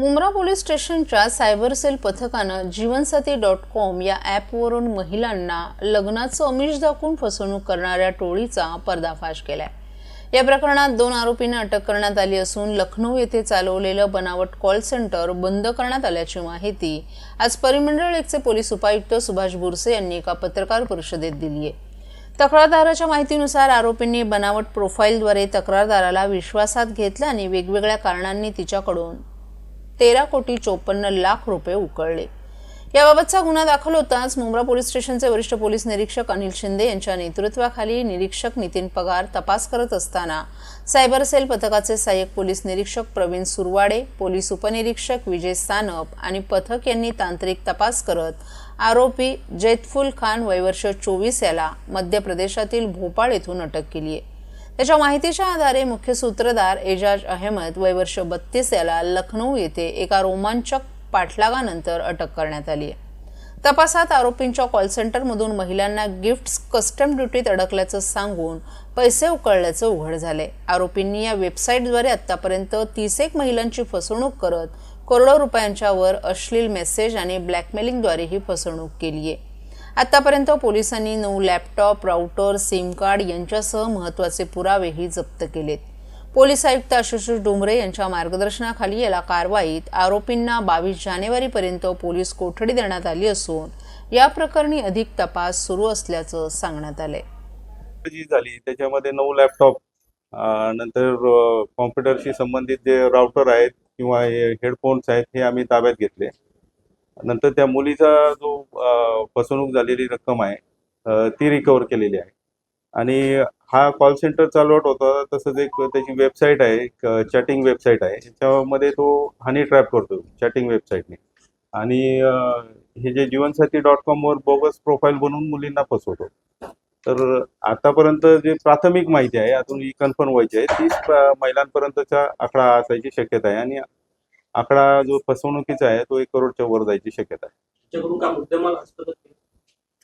Mumbra police स्टेशनच्या cyber cell पथकानं Jeevansathi dot com या ॲपवरून महिलांना लग्नाचं अमिष दाखवून फसवणूक करणाऱ्या टोळीचा पर्दाफाश केलाय. या प्रकरणात दोन आरोपींना अटक करण्यात आली असून लखनौ येथे चालवलेलं बनावट कॉल सेंटर बंद करण्यात आल्याची माहिती आज परिमंडळ एकचे पोलीस उपायुक्त सुभाष बुरसे यांनी एका पत्रकार परिषदेत दिली आहे. तक्रारदाराच्या माहितीनुसार आरोपींनी बनावट प्रोफाईलद्वारे तक्रारदाराला विश्वासात घेतलं आणि वेगवेगळ्या कारणांनी तिच्याकडून तेरा कोटी चोपन्न लाख रुपये उकळले. याबाबतचा गुन्हा दाखल होताच मुंब्रा पोलीस स्टेशनचे वरिष्ठ पोलीस निरीक्षक अनिल शिंदे यांच्या नेतृत्वाखाली निरीक्षक नितीन पगार तपास करत असताना सायबर सेल पथकाचे सहाय्यक पोलीस निरीक्षक प्रवीण सुरवाडे पोलीस उपनिरीक्षक विजय सानप आणि पथक यांनी तांत्रिक तपास करत आरोपी जैतफुल खान वयवर्ष चोवीस याला मध्य प्रदेशातील भोपाळ येथून अटक केली आहे त्याच्या माहितीच्या आधारे मुख्य सूत्रधार एजाज अहमद वय वर्ष बत्तीस याला लखनौ येथे एका रोमांचक पाठलागानंतर अटक करण्यात आली आहे. तपासात आरोपींच्या कॉल सेंटरमधून महिलांना गिफ्ट्स कस्टम ड्युटीत अडकल्याचं सांगून पैसे उकळल्याचं उघड झाले आरोपींनी या वेबसाईटद्वारे आतापर्यंत तीस एक महिलांची फसवणूक करत करोडो रुपयांच्या वर अश्लील मेसेज आणि ब्लॅकमेलिंगद्वारे ही फसवणूक केली आहे आतापर्यंत पोलिसांनी नऊ लॅपटॉप राऊटर सिम कार्ड यांच्यासह महत्त्वाचे पुरावेही जप्त केलेत. पोलीस आयुक्त आशिष डोंगरे यांच्या मार्गदर्शनाखाली याला कारवाईत आरोपींना बावीस जानेवारीपर्यंत पोलीस कोठडी देण्यात आली असून या प्रकरणी अधिक तपास सुरू असल्याचं सांगण्यात आलंय. जी झाली त्याच्यामध्ये नऊ लॅपटॉप नंतर कॉम्प्युटरशी संबंधित जे राउटर आहेत किंवा हेडफोन्स आहेत हे आम्ही ताब्यात घेतले. नंतर त्या मुलीचा जो फसवणूक झालेली रक्कम आहे ती रिकवर केलेली आहे. आणि हा कॉल सेंटर चालवत होता तसंच एक त्याची वेबसाईट आहे एक चॅटिंग वेबसाईट आहे. त्याच्यामध्ये तो हनी ट्रॅप करतो चॅटिंग वेबसाईटने आणि हे जे जीवनसाथी डॉट कॉमवर बोगस प्रोफाईल बनवून मुलींना फसवतो. तर आतापर्यंत जे प्राथमिक माहिती आहे अजून ही कन्फर्म व्हायची आहे तीस महिलांपर्यंतचा आकडा असायची शक्यता आहे. आणि आकडा जो फसवणुकीचा आहे तो एक करोडच्या वर जायची शक्यता आहे?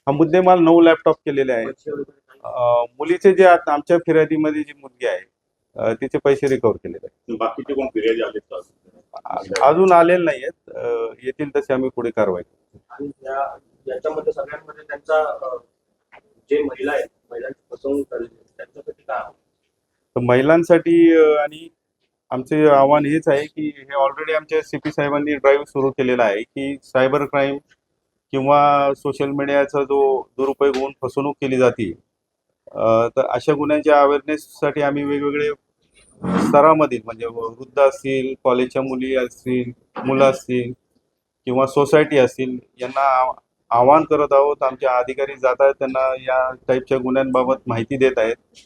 हा मुद्देमाल नऊ लॅपटॉप केलेले आहेत? अं, मुलीचे जे आता आमच्या फिर्यादीमध्ये जी मुलगी आहे अं, तिचे पैसे रिकवर केलेले आहेत बाकीचे कोण फिर्यादी आले का अजून आलेले नाही आहेत येतील तसे आम्ही पुढे कारवाई करू. आणि या याच्यामध्ये सगळ्यांमध्ये त्यांचा अं, जे महिला आहेत महिलांची फसवणूक झालेली आहे, त्यांच्यासाठी काय आहे? तर महिलांसाठी अं, आणि आमचे आव्हान हेच आहे की हे ऑलरेडी आमच्या सी पी साहेबांनी ड्राईव्ह सुरू केलेला आहे की सायबर क्राईम किंवा सोशल मीडियाचा जो दुरुपयोग होऊन फसवणूक केली जाते तर अशा गुन्ह्यांच्या अवेअरनेससाठी आम्ही वेगवेगळे स्तरामधील म्हणजे वृद्ध असतील कॉलेजच्या मुली असतील मुलं असतील किंवा सोसायटी असतील यांना आवाहन करत आहोत. आमचे अधिकारी जात आहेत त्यांना या टाईपच्या गुन्ह्यांबाबत माहिती देत आहेत.